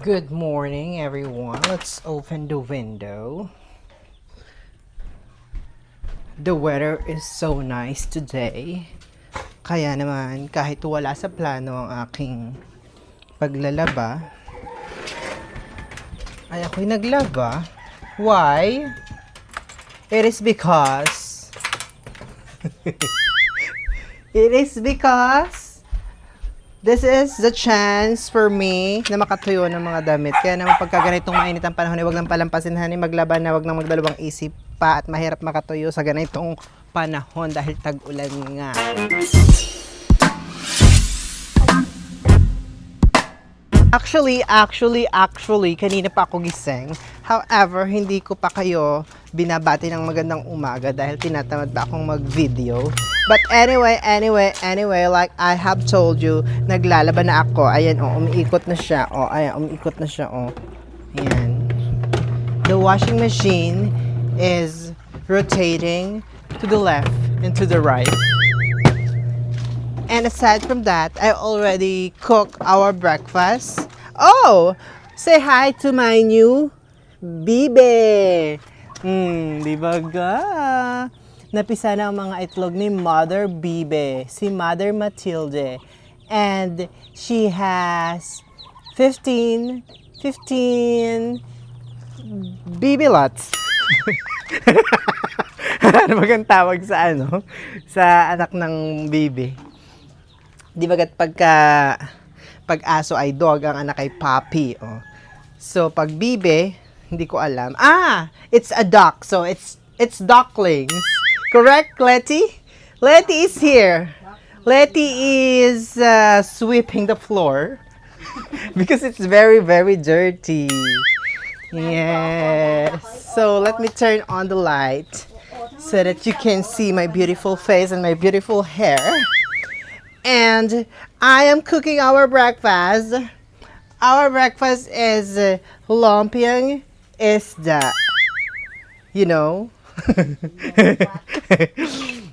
Good morning, everyone. Let's open the window. The weather is so nice today. Kaya naman, kahit wala sa plano ang aking paglalaba, ay ako'y naglaba. Why? It is because... It is because this is the chance for me na makatuyo ng mga damit. Kaya naman pagka ganitong mainit ang panahon, eh, wag nang palampasin, honey. Maglaban na, wag nang magdalawang isip pa at mahirap makatuyo sa ganitong panahon dahil tag-ulan nga. Actually, actually, actually, kanina pa ako gising. However, hindi ko pa kayo binabati ng magandang umaga dahil tinatamad pa akong mag-video. But anyway, anyway, anyway, like I have told you, naglalaban na ako. Ayan, oh, umiikot na siya. Oh, ayan, umiikot na siya. Oh, ayan. The washing machine is rotating to the left and to the right. And aside from that, I already cooked our breakfast. Oh, say hi to my new bibe. Hmm, di ba ga? Napisa na ang mga itlog ni Mother Bibe, si Mother Matilde. And she has 15, 15 bibilots. ano bagang tawag sa ano? Sa anak ng bibi. Di ba pagka pag aso ay dog, ang anak ay puppy. Oh. So, pag bibe, hindi ko alam. Ah! It's a duck. So, it's it's ducklings. Correct, Letty? Letty is here. Letty is uh, sweeping the floor because it's very, very dirty. Yes. So, let me turn on the light so that you can see my beautiful face and my beautiful hair. And I am cooking our breakfast. Our breakfast is uh, lumpiang isda. You know?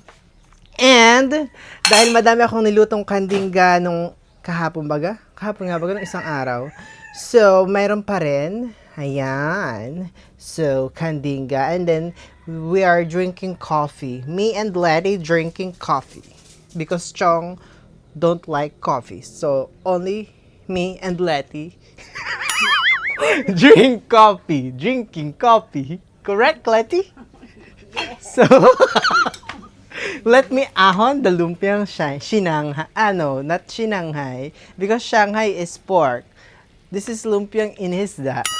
And dahil madami akong nilutong kandingga nung kahapon baga? Kahapon nga baga, nung isang araw. So, mayroon pa rin. Ayan. So, kandingga. And then, we are drinking coffee. Me and Letty drinking coffee. Because Chong don't like coffee. So, only me and Letty drink coffee. Drinking coffee. Correct, Letty? So, let me ahon the lumpiang Shinanghai. Ano, not Shinanghai. Because Shanghai is pork. This is lumpiang inisda.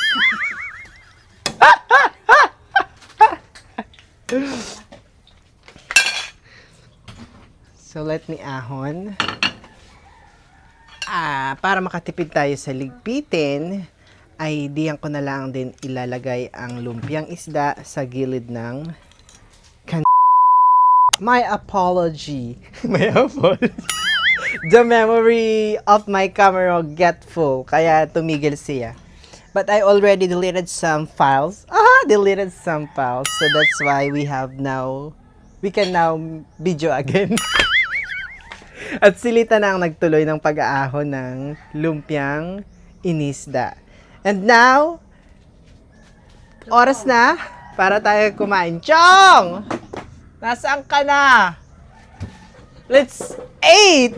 So, let me ahon. Ah, para makatipid tayo sa ligpitin, ay diyan ko na lang din ilalagay ang lumpiang isda sa gilid ng My apology. My apology. The memory of my camera get full, kaya tumigil siya. But I already deleted some files. Ah, deleted some files. So that's why we have now, we can now video again. At silita na ang nagtuloy ng pag-aahon ng lumpiang inisda. And now, oras na para tayo kumain. Chong! Nasaan ka na? Let's eat!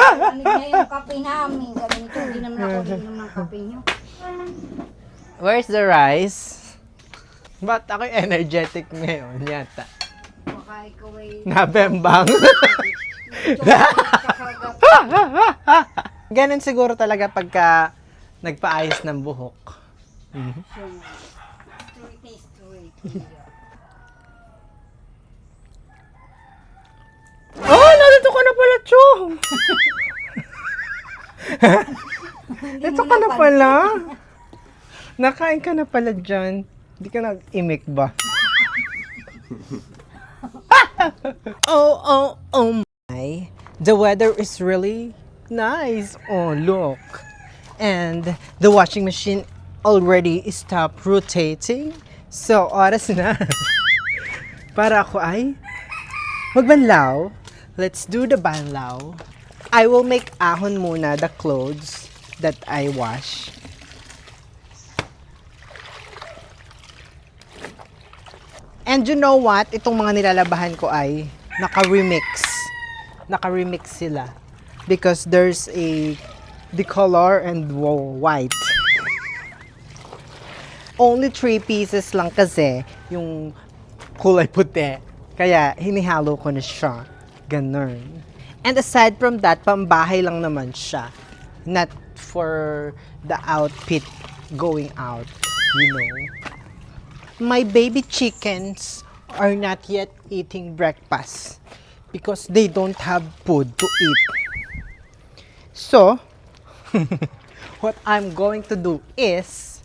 Ano niya yung kape namin. Sabi nito, hindi naman ako inom ng kape niyo. Where's the rice? Ba't ako energetic ngayon yata? Baka ikaw ay... Nabembang. Ganun siguro talaga pagka nagpaayos ng buhok. Sweet. Oh, narito ka na pala, Chong! Ito ka na pala. Nakain ka na pala dyan. Hindi ka nag-imik ba? oh, oh, oh my. The weather is really nice. Oh, look. And the washing machine already stopped rotating. So, oras na. Para ako ay magbanlaw. Let's do the banlaw. I will make ahon muna the clothes that I wash. And you know what? Itong mga nilalabahan ko ay naka-remix. Naka-remix sila. Because there's a the color and white. Only three pieces lang kasi yung kulay puti. Kaya hinihalo ko na siya. Ganun. And aside from that, pambahay lang naman siya. Not for the outfit going out, you know. My baby chickens are not yet eating breakfast because they don't have food to eat. So, what I'm going to do is,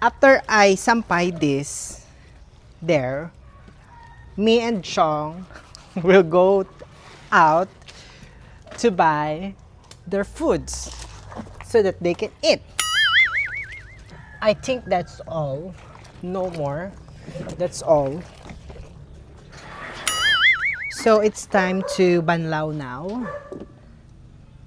after I sampay this there, me and Chong will go out to buy their foods so that they can eat. I think that's all. No more. That's all. So it's time to banlaw now.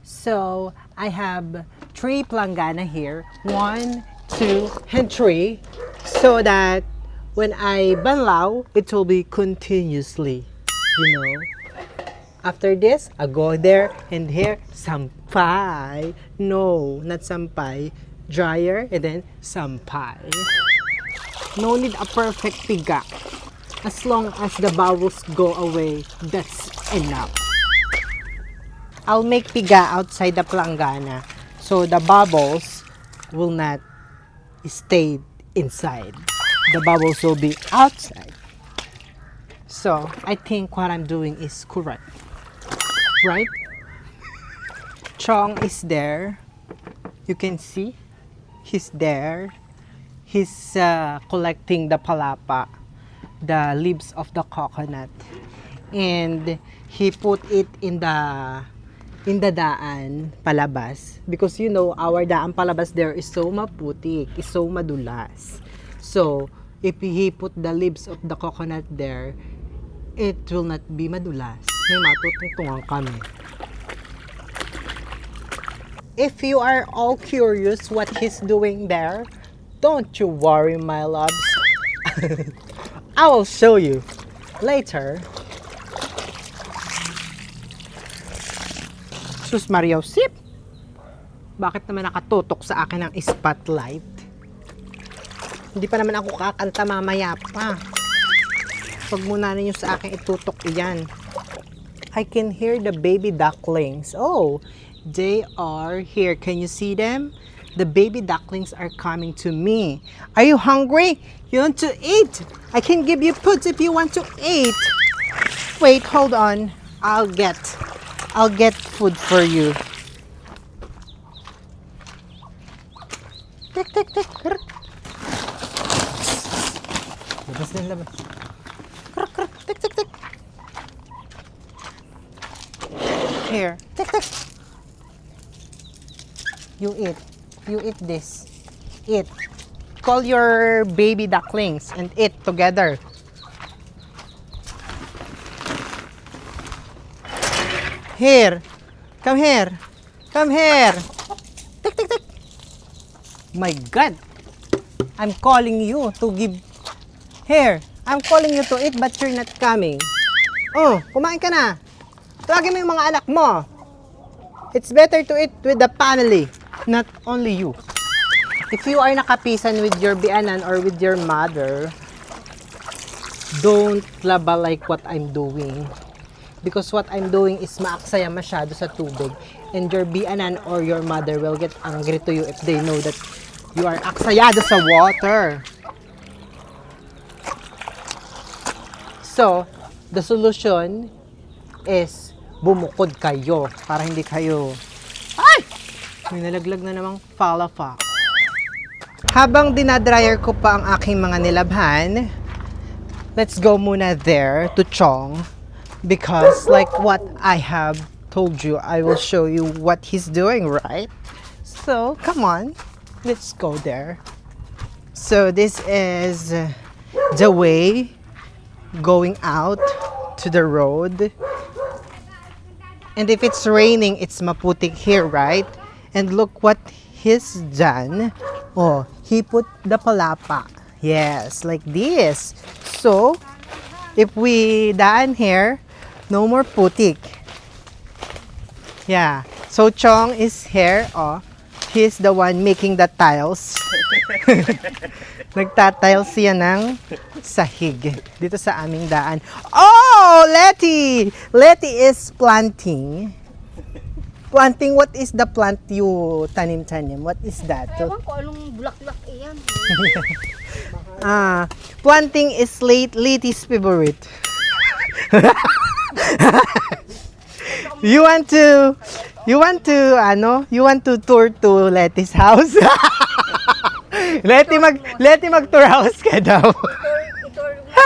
So I have three planggana here. One, and three. So that when I banlaw, it will be continuously. You know? After this, I go there and here, sampay. No, not sampay. Dryer and then sampay. No need a perfect piga. As long as the bubbles go away, that's enough. I'll make piga outside the planggana so the bubbles will not stay inside. The bubbles will be outside. So I think what I'm doing is correct. Right? Chong is there. You can see he's there. He's uh, collecting the palapa, the leaves of the coconut, and he put it in the in the daan palabas because you know our daan palabas there is so maputik, is so madulas. So if he put the leaves of the coconut there, it will not be madulas. May matutungtungan kami. If you are all curious what he's doing there, don't you worry, my loves. I will show you later. Sus Maria Sip! Bakit naman nakatutok sa akin ang spotlight? Hindi pa naman ako kakanta mamaya pa. Huwag muna ninyo sa akin itutok iyan. I can hear the baby ducklings. Oh, they are here. Can you see them? The baby ducklings are coming to me. Are you hungry? You want to eat? I can give you food if you want to eat. Wait, hold on. I'll get I'll get food for you. Tik tik tik. Labas na labas. Krr, krr. Tik tik tik. Here. Tik tik. You eat. You eat this. Eat. Call your baby ducklings and eat together. Here. Come here. Come here. Tick, tick, tick. My God. I'm calling you to give. Here. I'm calling you to eat but you're not coming. Oh, kumain ka na. Tawagin mo yung mga anak mo. It's better to eat with the family, not only you. If you are nakapisan with your bianan or with your mother, don't laba like what I'm doing. Because what I'm doing is maaksaya masyado sa tubig. And your bianan or your mother will get angry to you if they know that you are aksayado sa water. So, the solution is bumukod kayo para hindi kayo ay may nalaglag na namang falafa habang dinadryer ko pa ang aking mga nilabhan let's go muna there to Chong because like what I have told you I will show you what he's doing right so come on let's go there so this is the way going out to the road And if it's raining, it's maputik here, right? And look what he's done. Oh, he put the palapa. Yes, like this. So, if we daan here, no more putik. Yeah. So Chong is here. Oh, he's the one making the tiles. Nagtatiles siya ng sahig dito sa aming daan. Oh, Letty! Letty is planting. Planting, what is the plant you tanim-tanim? What is that? Ewan ko anong bulak-bulak iyan. Ah, planting is late Letty's favorite. you want to you want to ano? You want to tour to Letty's house? Letty mag Letty mag tour house ka daw.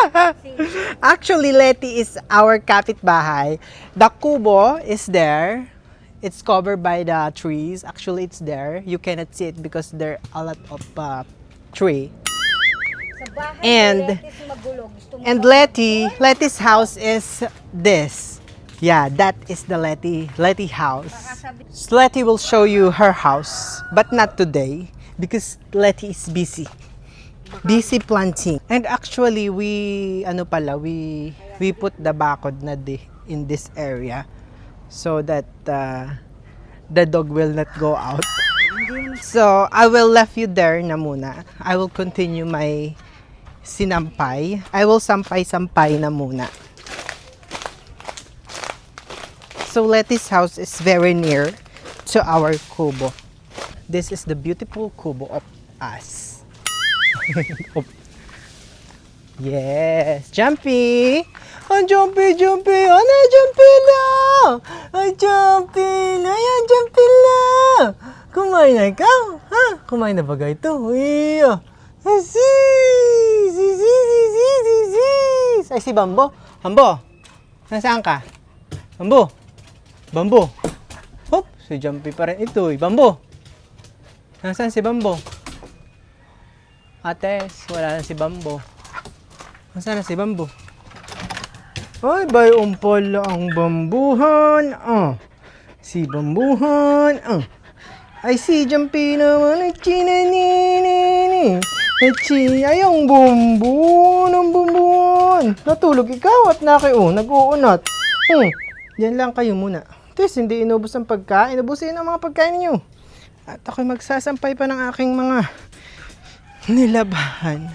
Actually, Letty is our kapitbahay. The kubo is there. It's covered by the trees. Actually, it's there. You cannot see it because there are a lot of uh, tree. And- And Letty, Letty's house is this. Yeah, that is the Letty Letty house. So Letty will show you her house, but not today because Letty is busy. Busy planting. And actually, we ano pala, we we put the bakod na di in this area so that uh, the dog will not go out. So, I will leave you there na muna. I will continue my sinampay. I will sampay-sampay na muna. So Letty's house is very near to our kubo. This is the beautiful kubo of us. Yes, Jumpy! Ang Jumpy, Jumpy! Ano, Jumpy lang! Ay, Jumpy! Ayan, Jumpy lang! Kumain na ikaw? Ha? Kumain na ba ito? Iya! Sis! Sis! Sis! Sis! Sis! Ay, si Bambo! Bambo! Nasaan ka? Bambo! Bambo! Hop! Si Jumpy pa rin ito eh. Bambo! Nasaan si Bambo? Ates, wala na si Bambo. Nasaan na si Bambo? Ay, bayon pala ang bambuhan. Ah. Si bambuhan. Ah. Ay, si Jumpy naman. Ay, chinanini. Ay, chi. Ay, ang bumbu ng bumbuhan. Natulog ikaw at naki, oh, nag-uunat. Hmm. Yan lang kayo muna. Tes, hindi inubos ang pagkain. Inubusin ang mga pagkain niyo. At ako'y magsasampay pa ng aking mga nilabahan.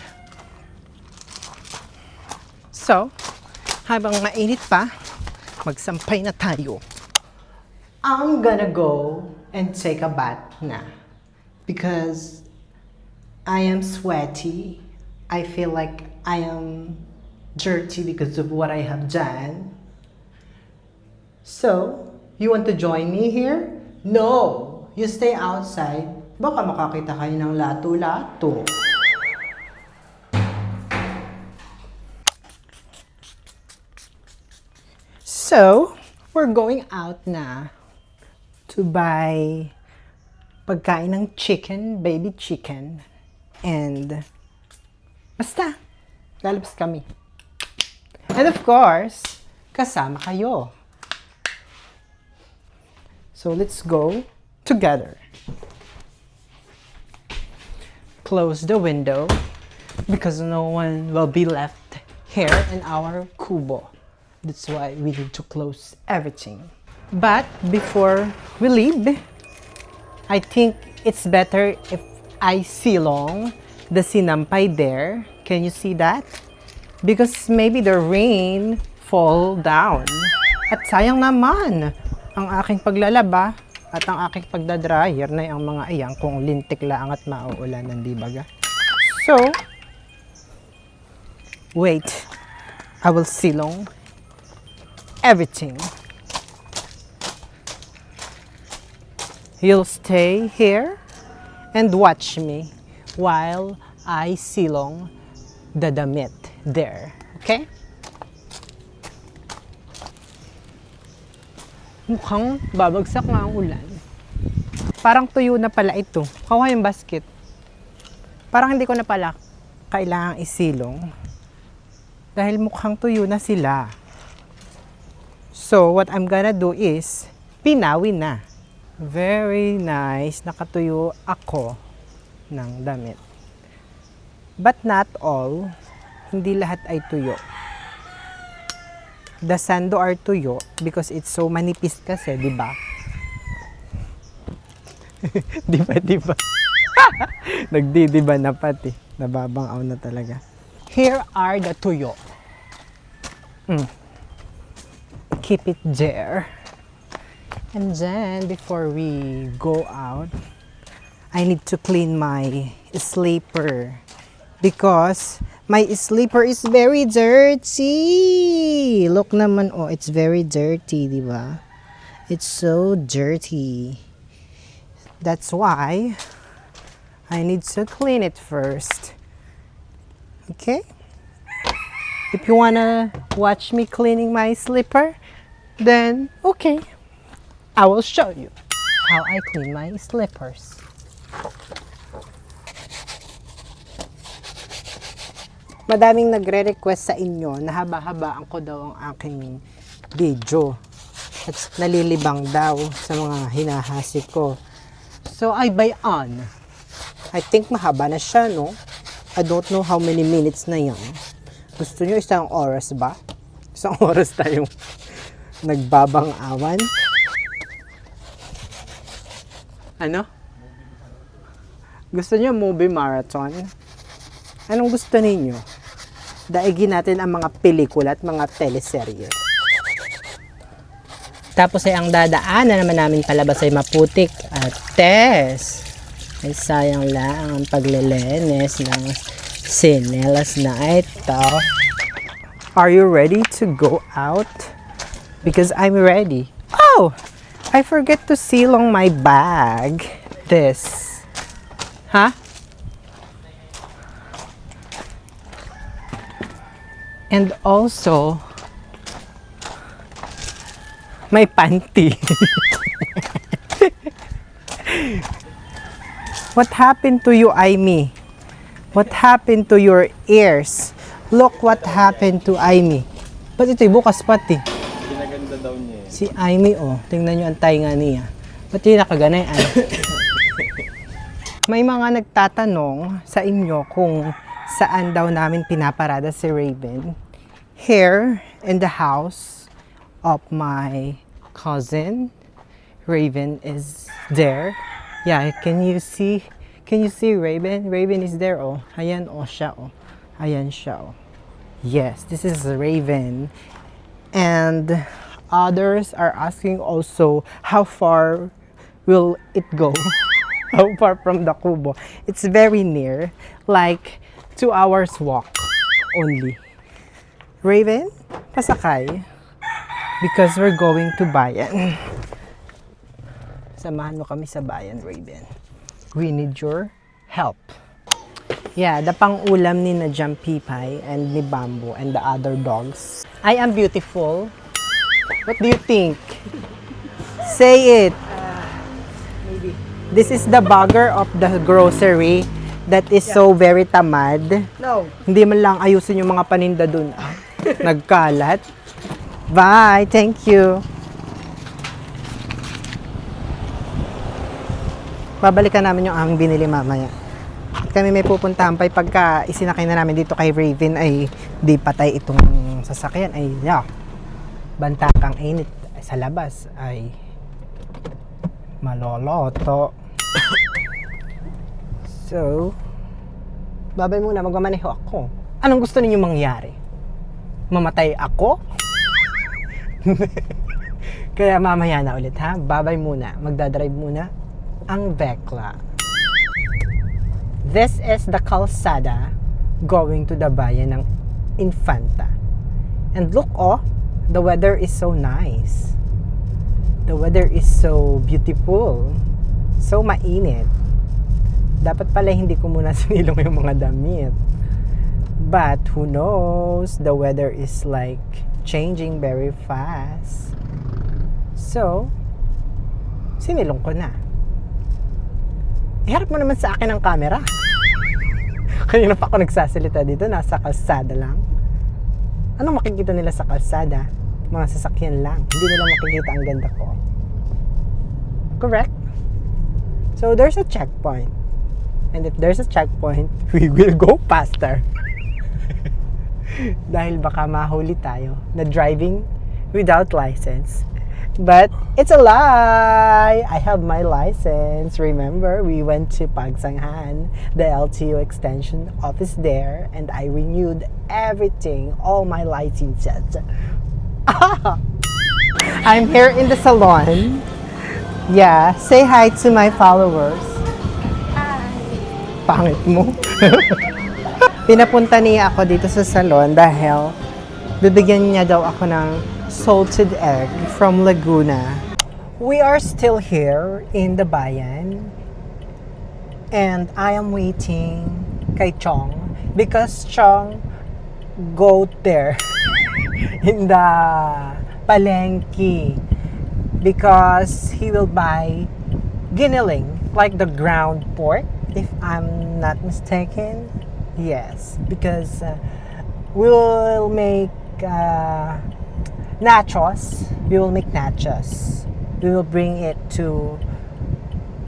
So, habang mainit pa, magsampay na tayo. I'm gonna go and take a bath na. Because I am sweaty. I feel like I am dirty because of what I have done. So, you want to join me here? No! You stay outside. Baka makakita kayo ng lato-lato. So, we're going out na to buy pagkain ng chicken, baby chicken. And, basta, lalabas kami. And of course, kasama kayo. So let's go together. Close the window because no one will be left here in our kubo. That's why we need to close everything. But before we leave, I think it's better if I silong the sinampay there. Can you see that? Because maybe the rain fall down. At sayang naman, ang aking paglalaba at ang aking pagdadryer na ang mga iyang kung lintik lang at mauulan ng dibaga. So, wait. I will silong everything. You'll stay here and watch me while I silong the damit there. Okay? Mukhang babagsak nga ang ulan. Parang tuyo na pala ito. Kawawa yung basket. Parang hindi ko na pala kailangang isilong. Dahil mukhang tuyo na sila. So, what I'm gonna do is, pinawin na. Very nice. Nakatuyo ako ng damit. But not all. Hindi lahat ay tuyo. The sando are tuyo because it's so manipis kasi, di ba? di ba, di ba? Nagdidiba na pati. Nababangaw na talaga. Here are the tuyo. Mm. Keep it there. And then, before we go out, I need to clean my sleeper because my sleeper is very dirty. Look naman, oh, it's very dirty, di ba? It's so dirty. That's why I need to clean it first. Okay? If you wanna watch me cleaning my slipper, then okay. I will show you how I clean my slippers. Madaming nagre-request sa inyo na haba-habaan ko daw ang aking video. At nalilibang daw sa mga hinahasi ko. So, I buy on. I think mahaba na siya, no? I don't know how many minutes na yan. Gusto nyo isang oras ba? Isang oras tayong nagbabang awan. Ano? Gusto nyo movie marathon? Anong gusto ninyo? Daigin natin ang mga pelikula at mga teleserye. Tapos ay ang dadaanan naman namin palabas ay maputik at test. Ay sayang lang ang paglelenes ng sinelas na ito. Are you ready to go out? Because I'm ready. Oh! I forget to seal on my bag. This. Huh? And also, may panty. What happened to you, Aimee? What happened to your ears? Look what happened to Aimee. Ba't ito'y bukas pati? Daw niya eh. Si Aimee, oh. Tingnan nyo ang tainga niya. Ba't yun nakaganay? Ay? May mga nagtatanong sa inyo kung saan daw namin pinaparada si Raven. Here in the house of my cousin. Raven is there. Yeah, can you see? Can you see Raven? Raven is there, oh. Ayan, oh, siya, oh. Ayan siya, oh. Yes, this is Raven. And others are asking also how far will it go? how far from the Kubo? It's very near, like two hours walk only. Raven, pasakay. Because we're going to Bayan. Samahan mo kami sa Bayan, Raven. We need your help. Yeah, the pang-ulam ni na Jampipay and ni Bamboo and the other dogs. I am beautiful. What do you think? Say it. This is the bagger of the grocery that is so very tamad. No. Hindi man lang ayusin yung mga paninda dun. ah. Nagkalat. Bye. Thank you. Babalikan namin yung aming binili mamaya. At kami may pupuntahan pa pagka isinakay na namin dito kay Raven ay di patay itong sasakyan ay yeah, bantakang init sa labas ay maloloto. so, babay muna, magmamaneho ako. Anong gusto ninyo mangyari? Mamatay ako? Kaya mamaya na ulit ha. Babay muna. Magdadrive muna ang Vecla. This is the kalsada going to the bayan ng Infanta. And look oh, the weather is so nice. The weather is so beautiful. So mainit. Dapat pala hindi ko muna sinilong yung mga damit. But who knows, the weather is like changing very fast. So, sinilong ko na. Iharap mo naman sa akin ang camera. Kanina pa ako nagsasalita dito, nasa kalsada lang. Anong makikita nila sa kalsada? Mga sasakyan lang. Hindi nila makikita ang ganda ko. Correct? So there's a checkpoint. And if there's a checkpoint, we will go faster. Dahil baka mahuli tayo na driving without license. But it's a lie! I have my license. Remember, we went to Pagsanghan, the LTO extension office there, and I renewed everything, all my licenses. I'm here in the salon. Yeah, say hi to my followers. Pangit mo. Pinapunta niya ako dito sa salon dahil bibigyan niya daw ako ng salted egg from Laguna. We are still here in the bayan and I am waiting kay Chong because Chong go there in the palengke because he will buy giniling like the ground pork if I'm not mistaken. Yes because uh, we will make uh, nachos. We will make nachos. We will bring it to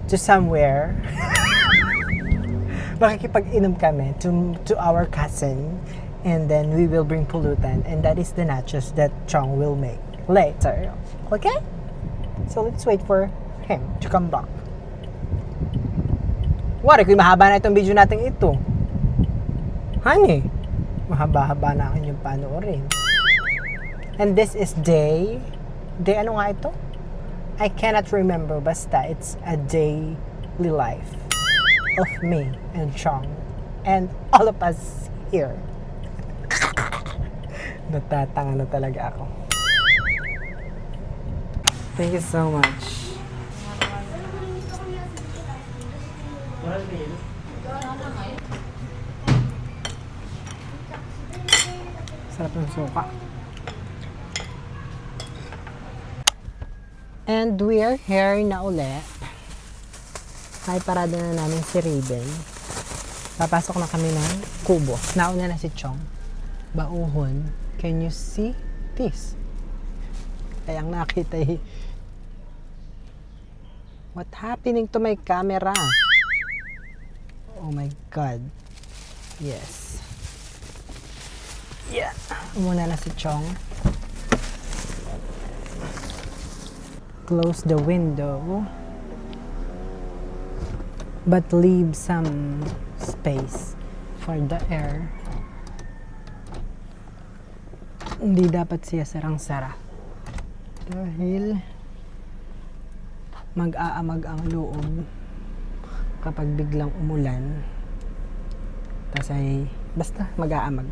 to somewhere. Makikipag-inom kami to, to our cousin and then we will bring pollutant and that is the nachos that Chong will make later okay so let's wait for him to come back Wari, kung mahaba na itong video natin ito. Honey, mahaba-haba na akin yung panoorin. And this is day, day ano nga ito? I cannot remember, basta it's a daily life of me and Chong and all of us here. Natatanga na talaga ako. Thank you so much. Sarap ng suka. And we are here na ulit. Ay, parada na namin si Raven. Papasok na kami ng kubo. Nauna na si Chong. Bauhon. Can you see this? Kayang nakita eh. What happening to my camera? Oh my God. Yes. Yeah. Umuna na si Chong. Close the window. But leave some space for the air. Hindi dapat siya sarang-sara. Dahil mag-aamag ang loob kapag biglang umulan. Tapos ay, basta mag-aamag.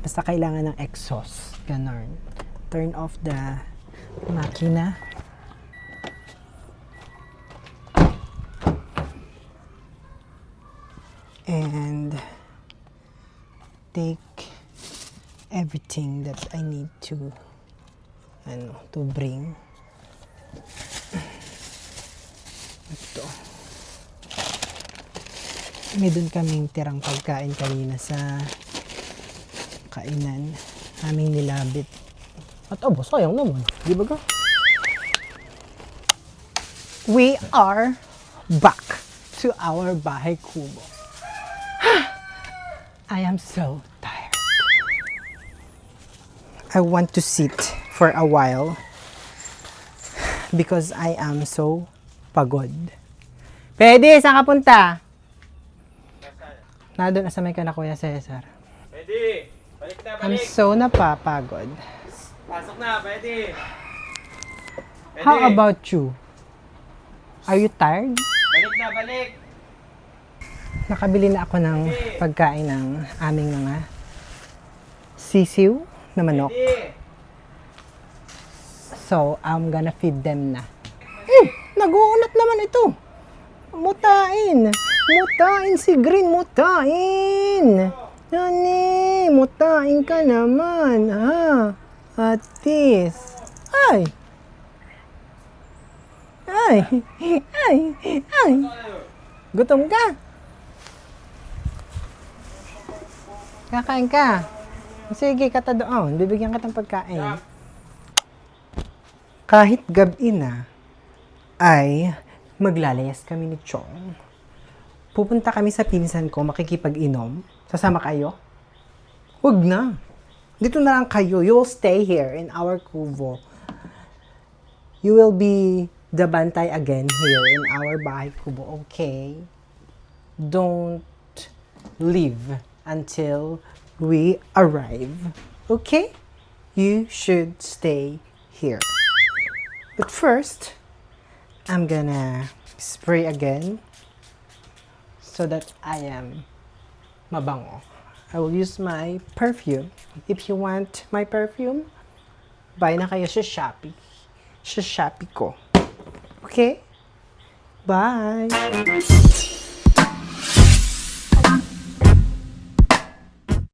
Basta kailangan ng exhaust. Ganon. Turn off the makina. And take everything that I need to ano, to bring. Ito. May doon kaming tirang pagkain kanina sa kainan. Aming nilabit. At abo, sayang naman. Di ba ga? We are back to our bahay kubo. I am so. I want to sit for a while because I am so pagod. Pwede, saan ka punta? Nandun na sa may ka na Kuya Cesar. Pwede! Balik na, I'm balik! so napapagod. Pasok na, pwede! Pwede! How about you? Are you tired? Balik na, balik! Nakabili na ako ng pagkain ng aming mga sisiw na manok. So, I'm gonna feed them na. Hmm, nag-uunat naman ito. Mutain. Mutain si Green, mutain. Nani, mutain ka naman, ha? Atis. Ay. Ay. Ay. Ay. Gutom ka? Kakain ka? Sige, kata doon. Bibigyan ka ng pagkain. kahit gabi na, ay maglalayas kami ni Chong. Pupunta kami sa pinsan ko, makikipag-inom. Sasama kayo? Huwag na. Dito na lang kayo. You stay here in our kubo. You will be the bantay again here in our bahay kubo, okay? Don't leave until we arrive. Okay? You should stay here. But first, I'm gonna spray again so that I am mabango. I will use my perfume. If you want my perfume, buy na kayo sa Shopee. Sa Shopee ko. Okay? Bye!